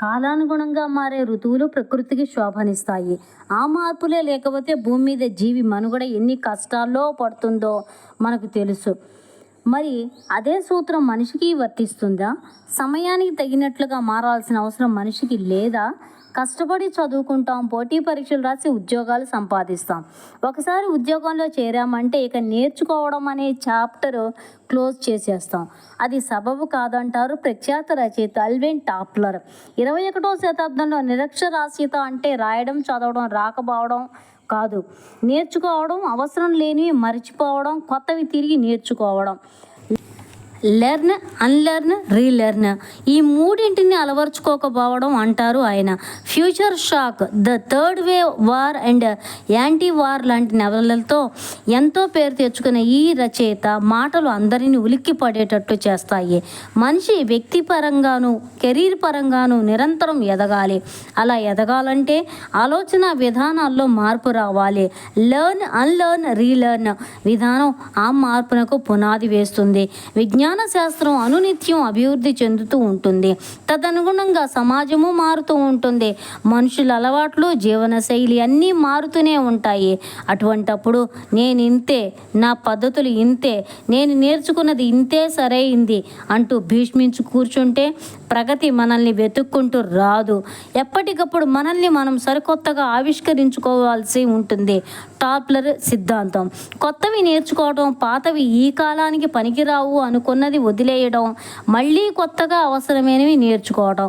కాలానుగుణంగా మారే ఋతువులు ప్రకృతికి శోభనిస్తాయి. ఆ మార్పులే లేకపోతే భూమి మీద జీవి మనుగడ ఎన్ని కష్టాల్లో పడుతుందో మనకు తెలుసు. మరి అదే సూత్రం మనిషికి వర్తిస్తుందా? సమయానికి తగినట్లుగా మారాల్సిన అవసరం మనిషికి లేదా? కష్టపడి చదువుకుంటాం పోటీ పరీక్షలు రాసి ఉద్యోగాలు సంపాదిస్తాం. ఒకసారి ఉద్యోగంలో చేరామంటే ఇక నేర్చుకోవడం అనే చాప్టర్ క్లోజ్ చేసేస్తాం. అది సబబు కాదంటారు ప్రఖ్యాత రచయిత అల్విన్ టాప్లర్. ఇరవై ఒకటో శతాబ్దంలో నిరక్షరాస్యత అంటే రాయడం చదవడం రాకపోవడం కాదు. నేర్చుకోవడం అవసరం లేనివి మర్చిపోవడం కొత్తవి తిరిగి నేర్చుకోవడం. Learn unlearn relearn. ఈ మూడింటిని అలవర్చుకోకపోవడం అంటారు ఆయన. Future shock the third wave war and anti war లాంటి నవలలతో ఎంతో పేరు తెచ్చుకున్న ఈ రచయిత మాటలు అందరినీ ఉలిక్కి పడేటట్టు చేస్తాయి. మనిషి వ్యక్తిపరంగాను కెరీర్ పరంగాను నిరంతరం ఎదగాలి. అలా ఎదగాలంటే ఆలోచన విధానాల్లో మార్పు రావాలి. లెర్న్ అన్లెర్న్ రీలెర్న్ విధానం ఆ మార్పునకు పునాది వేస్తుంది. విజ్ఞాన శాస్త్రం అనునిత్యం అభివృద్ధి చెందుతూ ఉంటుంది. తదనుగుణంగా సమాజము మారుతూ ఉంటుంది. మనుషుల అలవాట్లు జీవనశైలి అన్నీ మారుతూనే ఉంటాయి. అటువంటప్పుడు నేను ఇంతే నా పద్ధతులు ఇంతే నేను నేర్చుకున్నది ఇంతే సరైంది అంటూ భీష్మించు కూర్చుంటే ప్రగతి మనల్ని వెతుక్కుంటూ రాదు. ఎప్పటికప్పుడు మనల్ని మనం సరికొత్తగా ఆవిష్కరించుకోవాల్సి ఉంటుంది. టాప్లర్ సిద్ధాంతం. కొత్తవి నేర్చుకోవడం పాతవి ఈ కాలానికి పనికిరావు అనుకున్నది వదిలేయడం మళ్ళీ కొత్తగా అవసరమైనవి నేర్చుకోవడం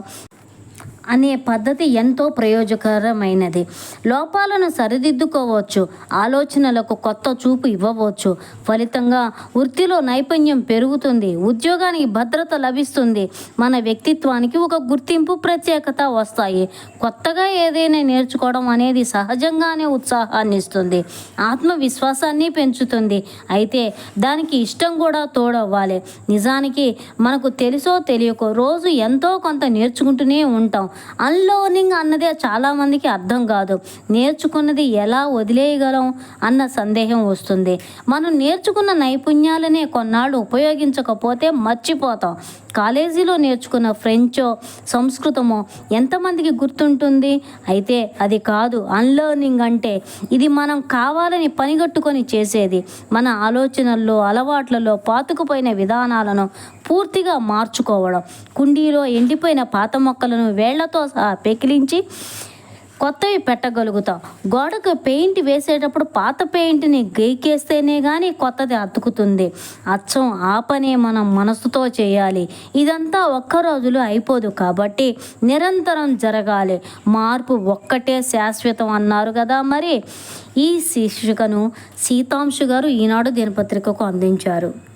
అనే పద్ధతి ఎంతో ప్రయోజకరమైనది. లోపాలను సరిదిద్దుకోవచ్చు ఆలోచనలకు కొత్త చూపు ఇవ్వవచ్చు. ఫలితంగా వృత్తిలో నైపుణ్యం పెరుగుతుంది ఉద్యోగానికి భద్రత లభిస్తుంది. మన వ్యక్తిత్వానికి ఒక గుర్తింపు ప్రత్యేకత వస్తాయి. కొత్తగా ఏదైనా నేర్చుకోవడం అనేది సహజంగానే ఉత్సాహాన్ని ఇస్తుంది ఆత్మవిశ్వాసాన్ని పెంచుతుంది. అయితే దానికి ఇష్టం కూడా తోడవ్వాలి. నిజానికి మనకు తెలుసో తెలియకో రోజు ఎంతో కొంత నేర్చుకుంటూనే ఉంటాం. అన్లర్నింగ్ అన్నదే చాలామందికి అర్థం కాదు. నేర్చుకున్నది ఎలా వదిలేయగలం అన్న సందేహం వస్తుంది. మనం నేర్చుకున్న నైపుణ్యాలనే కొన్నాళ్ళు ఉపయోగించకపోతే మర్చిపోతాం. కాలేజీలో నేర్చుకున్న ఫ్రెంచో సంస్కృతమో ఎంతమందికి గుర్తుంటుంది? అయితే అది కాదు అన్లర్నింగ్ అంటే ఇది మనం కావాలని పనిగట్టుకొని చేసేది. మన ఆలోచనల్లో అలవాట్లలో పాతుకుపోయిన విధానాలను పూర్తిగా మార్చుకోవడం. కుండీలో ఎండిపోయిన పాత మొక్కలను వేళ్ళతో సహా పెకిలించి కొత్తవి పెట్టగలుగుతాం. గోడకు పెయింట్ వేసేటప్పుడు పాత పెయింట్ని గైకేస్తేనే కానీ కొత్తది అతుకుతుంది. అచ్చం ఆ పనే మనం మనసుతో చేయాలి. ఇదంతా ఒక్క రోజులో అయిపోదు కాబట్టి నిరంతరం జరగాలి. మార్పు ఒక్కటే శాశ్వతం అన్నారు కదా మరి. ఈ శీర్షికను సీతాంశు గారు ఈనాడు దినపత్రికకు అందించారు.